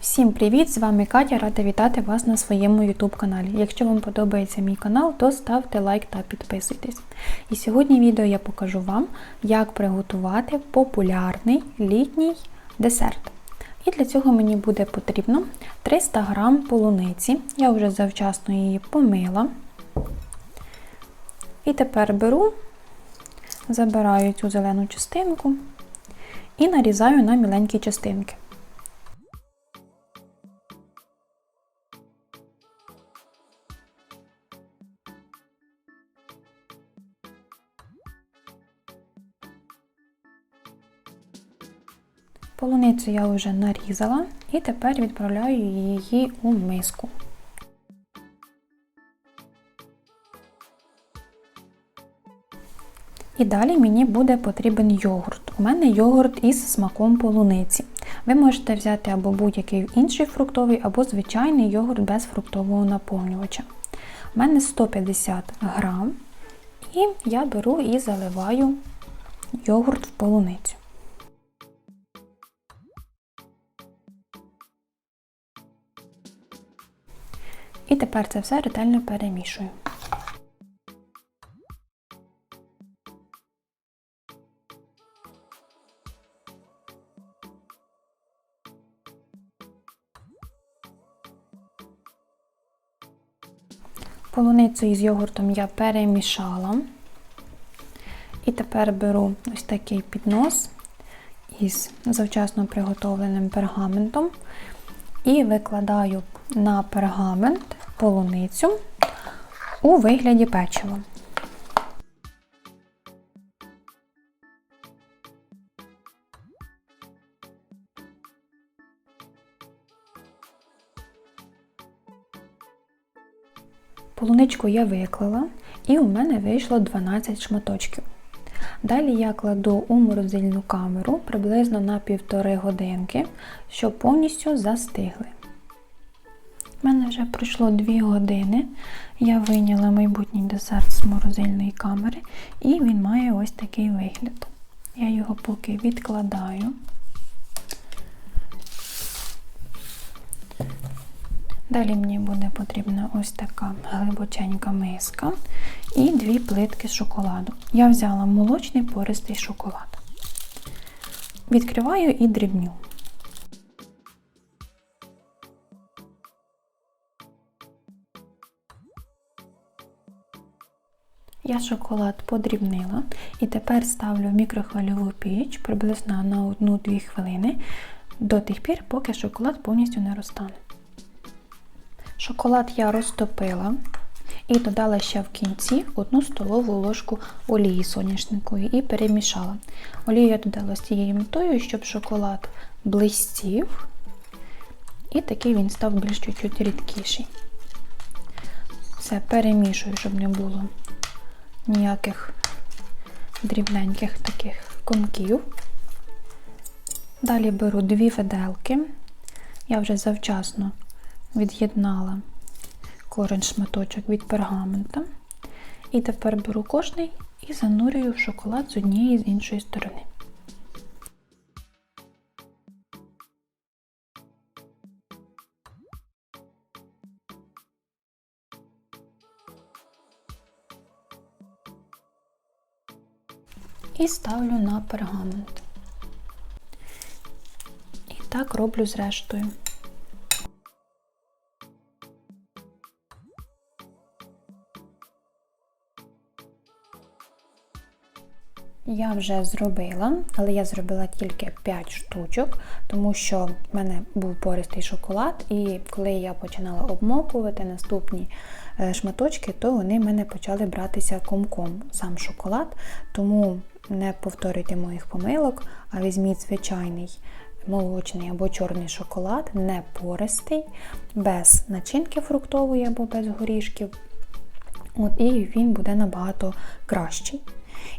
Всім привіт! З вами Катя, рада вітати вас на своєму YouTube каналі. Якщо вам подобається мій канал, то ставте лайк та підписуйтесь. І сьогодні відео я покажу вам, як приготувати популярний літній десерт. І для цього мені буде потрібно 300 г полуниці. Я вже завчасно її помила. І тепер беру, забираю цю зелену частинку і нарізаю на міленькі частинки. Полуницю я вже нарізала і тепер відправляю її у миску. І далі мені буде потрібен йогурт. У мене йогурт із смаком полуниці. Ви можете взяти або будь-який інший фруктовий, або звичайний йогурт без фруктового наповнювача. У мене 150 грам, і я беру і заливаю йогурт в полуницю. І тепер це все ретельно перемішую. Полуницю із йогуртом я перемішала. І тепер беру ось такий піднос із завчасно приготовленим пергаментом і викладаю на пергамент полуницю у вигляді печива. Полуничку я виклала і у мене вийшло 12 шматочків. Далі я кладу у морозильну камеру приблизно на півтори годинки, щоб повністю застигли. У мене вже пройшло 2 години. Я вийняла майбутній десерт з морозильної камери, і він має ось такий вигляд. Я його поки відкладаю. Далі мені буде потрібна ось така глибоченька миска і дві плитки шоколаду. Я взяла молочний пористий шоколад. Відкриваю і дрібню. Я шоколад подрібнила і тепер ставлю в мікрохвильову піч приблизно на 1-2 хвилини до тих пір, поки шоколад повністю не розтане. Шоколад я розтопила і додала ще в кінці 1 столову ложку олії соняшникової і перемішала. Олію я додала з цією метою, щоб шоколад блистів, і такий він став більш чуть-чуть рідкіший. Все перемішую, щоб не було ніяких дрібненьких таких комків. Далі беру дві виделки. Я вже завчасно від'єднала корень шматочок від пергамента. І тепер беру кожний і занурюю в шоколад з однієї і з іншої сторони. І ставлю на пергамент. І так роблю з рештою. Я вже зробила, але я зробила тільки 5 штучок, тому що в мене був пористий шоколад, і коли я починала обмокувати наступні е, шматочки, то вони в мене почали братися комком сам шоколад. Тому не повторюйте моїх помилок, а візьміть звичайний молочний або чорний шоколад, не пористий, без начинки фруктової або без горішків. От, І він буде набагато кращий.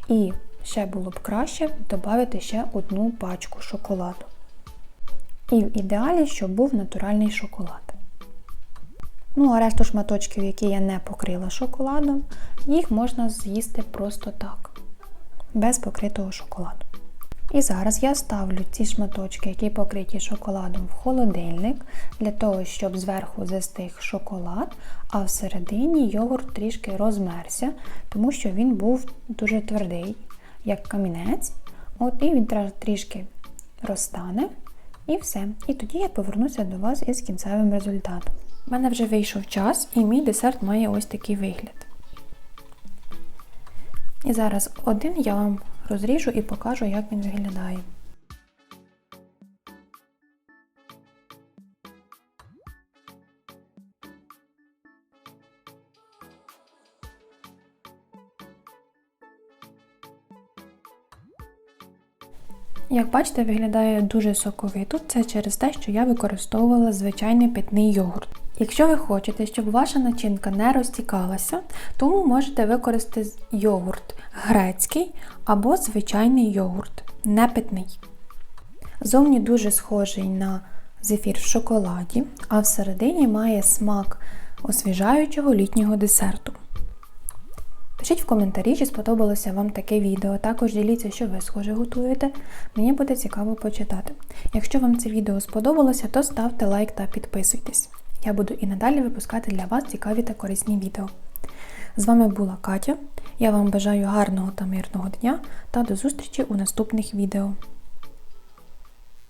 І ще було б краще додати ще одну пачку шоколаду. І в ідеалі, щоб був натуральний шоколад. Ну, а решту шматочків, які я не покрила шоколадом, їх можна з'їсти просто так, без покритого шоколаду. І зараз я ставлю ці шматочки, які покриті шоколадом, в холодильник, для того, щоб зверху застиг шоколад, а всередині йогурт трішки розмерся, тому що він був дуже твердий, як камінець. От, І він трішки розтане. І все. І тоді я повернуся до вас із кінцевим результатом. У мене вже вийшов час, і мій десерт має ось такий вигляд. І зараз один я вам розріжу і покажу, як він виглядає. Як бачите, виглядає дуже соковито. Це через те, що я використовувала звичайний питний йогурт. Якщо ви хочете, щоб ваша начинка не розтікалася, тому можете використати йогурт грецький або звичайний йогурт, не питний. Зовні дуже схожий на зефір в шоколаді, а всередині має смак освіжаючого літнього десерту. Пишіть в коментарі, чи сподобалося вам таке відео. Також діліться, що ви схоже готуєте. Мені буде цікаво почитати. Якщо вам це відео сподобалося, то ставте лайк та підписуйтесь. Я буду і надалі випускати для вас цікаві та корисні відео. З вами була Катя. Я вам бажаю гарного та мирного дня та до зустрічі у наступних відео.